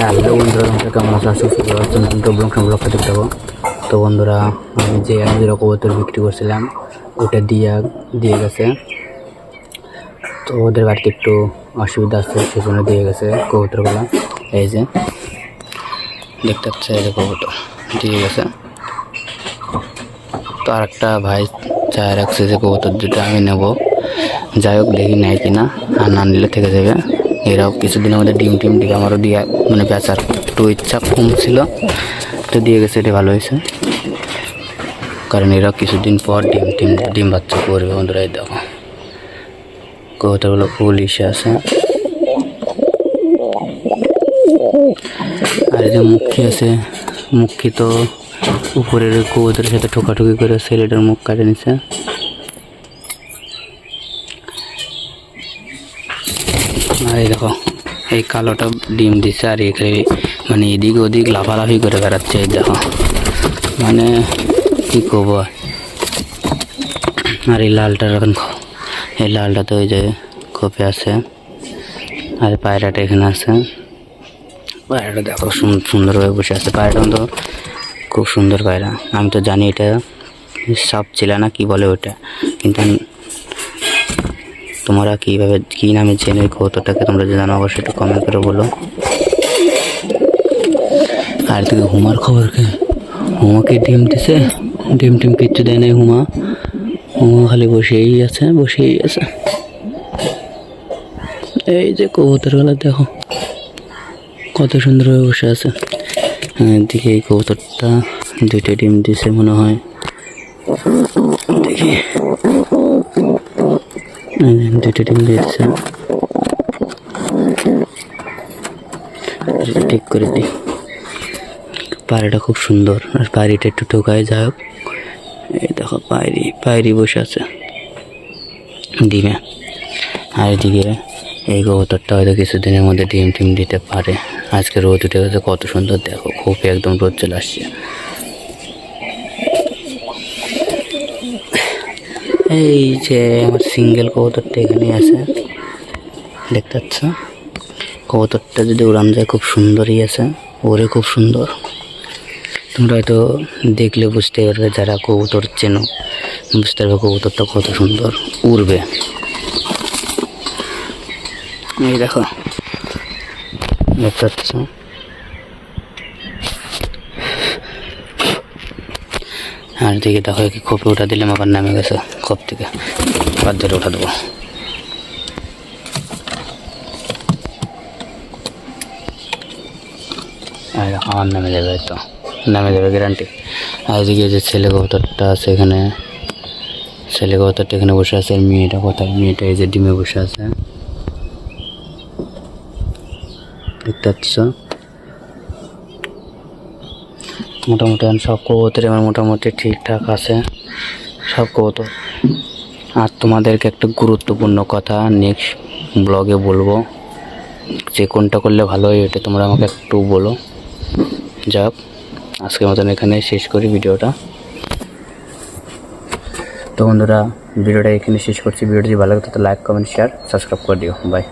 Hello বন্ধুরা, তোমরা কেমন আছো? আশা করি ভালো আছো নতুন তো ব্লগ ব্লগটা দেখতে তো বন্ধুরা, আমি যে আমি কবুতর বিক্রি করছিলাম, ওটা দিয়ে দিয়ে গেছে। তো ওদের বাড়িতে একটু অসুবিধা আছে, সেজন্য দিয়ে গেছে কবুতরগুলো। এই যে, দেখতে পাচ্ছে এই যে কবুতর, দিয়ে গেছে। তো আর একটা ভাই চায় রাখছে যে কবুতর দুটো আমি নেব। যাই হোক, দেখি নেয় কিনা, আর না নিলে থেকে যাবে। এরাও কিছুদিনের মধ্যে ডিম টিম দিকে আমারও দিয়ে মানে বেচার একটু ইচ্ছা কম ছিল, তো দিয়ে গেছে, এটা ভালো হয়েছে। কারণ এরাও কিছুদিন পর ডিম টিম, ডিম বাচ্চা করবে বন্ধুরা, এই দেখো। কবুতরগুলো ফুল ইসে আছে। আর এই যে মুখী আছে, মুখী তো উপরের কবুতরের সাথে ঠোকাঠুকি করে ছেলেটার মুখ কাটে নিছে। আর এই দেখো, এই কালোটা ডিম দিছে আর এখানে মানে এদিক ওদিক লাফালাফি করে বেড়াচ্ছে, এই দেখো। মানে কি করব আর? এই লালটার এখন এই লালটা তো ওই যে খোপে আছে, আর পায়রাটা এখানে আছে। পায়রাটা দেখো সুন- সুন্দরভাবে বসে আছে। পায়রাটা তো খুব সুন্দর পায়রা। আমি তো জানি এটা সাপ ছিল না, কি বলে ওটা? কিন্তু তোমরা কীভাবে কী নামে ওই কৌতোটাকে তোমরা জানো অবশ্যই একটু কমেন্ট করে বলো। আর থেকে হুমার খবর কে? হুমাকে ডিম দিছে? ডিম টিম কিচ্ছু দেয় নাই হুমা। হুমা খালি বসেই আছে বসেই আছে। এই যে কবুতরগুলো দেখো কত সুন্দরভাবে বসে আছে। হ্যাঁ, এদিকে এই কবুতরটা দুইটা ডিম দিছে মনে হয়। দেখি। যে দুইটা ডিম দিয়েছে এটা ঠিক করে দিই পায়রাটা খুব সুন্দর। আর পায়রিটা একটু টোকায় যাই হোক। এই দেখো, পায়রি পায়রি বসে আছে। ডিমে। আর এদিকে এই কবুতরটা হয়তো কিছুদিনের মধ্যে ডিম টিম দিতে পারে। আজকে রোদ উঠে গেছে, কত সুন্দর, দেখো, খুব একদম রোদ চলে আসছে। এই যে আমার সিঙ্গেল কবুতরটা এখানে আছে। দেখতে পাচ্ছ? কবুতরটা যদি উড়ান যায় খুব সুন্দরই আছে ওরে খুব সুন্দর। তোমরা হয়তো দেখলে বুঝতে পারবে যারা কবুতর চেনো, বুঝতে পারবে কবুতরটা কত সুন্দর উড়বে। এই দেখো, দেখতে পাচ্ছ? আর দিকে দেখো কি খোপে উঠা দিলাম, আবার নামে গেছে খোপ থেকে। আবার ধরে উঠা দেবো। আমার নামে যাবে তো। নামে যাবে গ্যারান্টি আর এদিকে যে ছেলে কবুতরটা আছে এখানে, ছেলে কবুতরটা এখানে বসে আছে, আর মেয়েটা কোথায়? মেয়েটা এই যে ডিমে বসে আছে। দেখতে পাচ্ছ? মোটামুটি সব কবুতর আমার মোটামুটি ঠিকঠাক আছে। সব কবুতর। আর তোমাদেরকে একটা গুরুত্বপূর্ণ কথা নেক্সট ব্লগে বলব। যে কোনটা করলে ভালো হয় এটা তোমরা আমাকে একটু বলো। যাক, আজকের মতন এখানে শেষ করি ভিডিওটা। তো বন্ধুরা, ভিডিওটা এখানে শেষ করছি। ভিডিওটি যদি ভালো লাগে তো লাইক কমেন্ট শেয়ার সাবস্ক্রাইব করে দিও। বাই